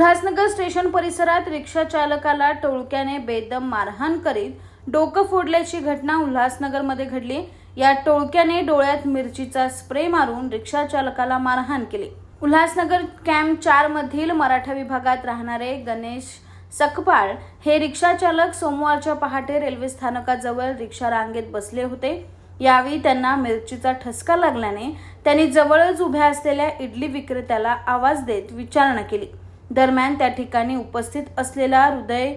Ulhasnagar station परिसरात रिक्षा चालकाला टोळक्याने बेदम मारहाण करीत डोकं फोडल्याची घटना उल्हासनगरमध्ये घडली. या टोळक्याने डोळ्यात मिरचीचा स्प्रे मारून रिक्षा चालकाला मारहाण केली. उल्हासनगर कॅम्प चार मधील मराठा विभागात राहणारे गणेश सकपाळ हे रिक्षा चालक सोमवारच्या पहाटे रेल्वे स्थानकाजवळ रिक्षा रांगेत बसले होते. यावेळी त्यांना मिरचीचा ठसका लागल्याने त्यांनी जवळच उभ्या असलेल्या इडली विक्रेत्याला आवाज देत विचारणा केली. दरम्यान त्या ठिकाणी उपस्थित असलेला हृदय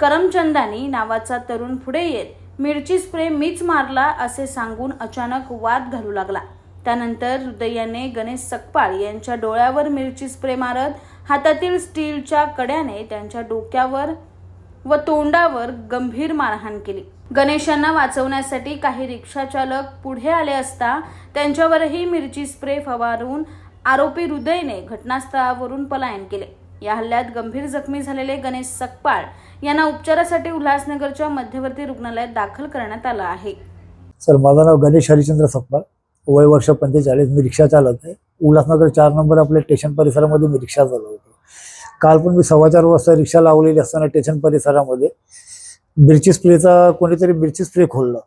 करमचंदानी नावाचा तरुण पुढे येत मिरची स्प्रे मीच मारला असे सांगून अचानक वाद घालू लागला. त्यानंतर हृदयाने गणेश सकपाळ यांच्या डोळ्यावर मिरची स्प्रे मारत हातातील स्टीलच्या कड्याने त्यांच्या डोक्यावर व तोंडावर गंभीर मारहाण केली. गणेशांना वाचवण्यासाठी काही रिक्षा चालक पुढे आले असता त्यांच्यावरही मिरची स्प्रे फवारून आरोपी हृदयने घटनास्थळावरून पलायन केले. या हल्ल्यात गंभीर जखमी झालेले गणेश सकपाळ यांना उपचारासाठी उल्हासनगरच्या मध्यवर्ती रुग्णालयात दाखल करण्यात आलं आहे. सर माझं नाव गणेश हरिचंद्र सकपाळ. वय वर्ष पंचेचाळीस मी रिक्षा चालत आहे. उल्हासनगर चार नंबर आपल्या स्टेशन परिसरामध्ये मी रिक्षा चालवतो काल पण मी सव्वा चार वाजता रिक्षा लावलेली असताना स्टेशन परिसरामध्ये मिरची स्प्रेचा कोणीतरी मिरची स्प्रे खोललं.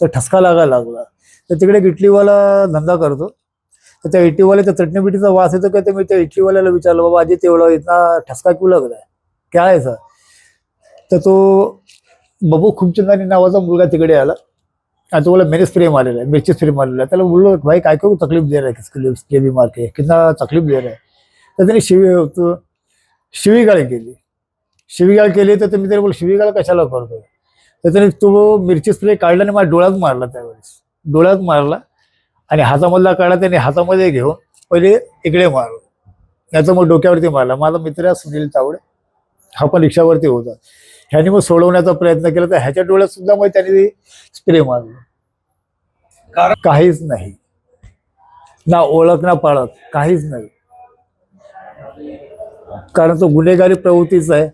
तर ठसका लागायला लागला. तर तिकडे गिटलीवाला धंदा करतो. तर त्या एटीवाल्याच्या चटणी बिटीचा वास येतो का? ते मी त्या इटलीवाल्याला विचारलं बाबा आजी तेवढं इतना ठसका क्यू लग रहा क्या आहे सर तर तो बबू खुमचंदानी नावाचा मुलगा तिकडे आला. आणि तो बोला मैंने स्प्रे मारलेला आहे मिरची स्प्रे मारेला त्याला बोललो भाई काय काय तकलीफ दे रहा है किसके स्प्रे भी मार के कितना तकलीफ दे रहा है. तर त्याने शिवी शिवीगाळ केली. शिवीगाळ केली तर तुम्ही मी त्याला बोल शिवीगाळ कशाला करतोय? तर त्याने तो मिरची स्प्रे काढला आणि माझ्या डोळ्यात मारला त्यावेळेस. डोळ्यात मारला. आणि हातामधला काढला त्याने हातामध्ये घेऊन पहिले इकडे मारला याचा मग डोक्यावरती मारला. माझा मित्र सुनील तावडे हा पण रिक्षावरती होता. ह्याने मग सोडवण्याचा प्रयत्न केला तर ह्याच्या डोळ्यात सुद्धा मग त्याने स्प्रे मारला. काहीच नाही. ना ओळख ना पाळख काहीच नाही. कारण तो गुन्हेगारी प्रवृत्तीचा आहे.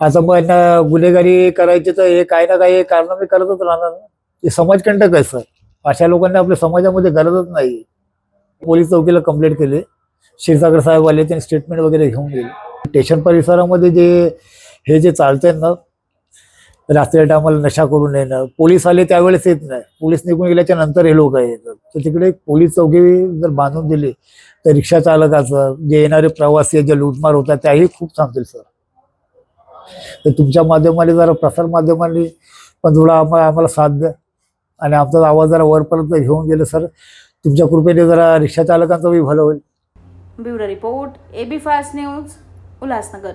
आता मग यांना गुन्हेगारी करायची तर हे काही ना काही कारणामे करतच राहणार ना. हे समाजकंटक आहे सर. अशा लोकांना आपल्या समाजामध्ये गरजच नाही. पोलीस चौकीला कंप्लेंट केली. क्षीरसागर साहेब आले त्यांनी स्टेटमेंट वगैरे घेऊन गेले. स्टेशन परिसरामध्ये जे हे जे चालतंय ना रात्रीच्या टायमाला नशा करून येणं. पोलीस आले त्यावेळेस येत नाही. पोलीस निघून गेल्याच्यानंतर हे लोक येतात तर तिकडे पोलीस चौकी जर बांधून दिली तर रिक्षा चालकाचं जे येणारे प्रवासी जे लूटमार होतात त्याही खूप सांगतील सर. तर तुमच्या माध्यमाने जरा प्रसार माध्यमाने पण थोडा आम्हाला आम्हाला साथ द्या. आणि आमचा आवाज जरा वरपर्यंत घेऊन गेलं सर. तुमच्या कृपेने जरा रिक्षा चालकांचं बी भलं होईल. Bureau report AB fast news Ulhasnagar.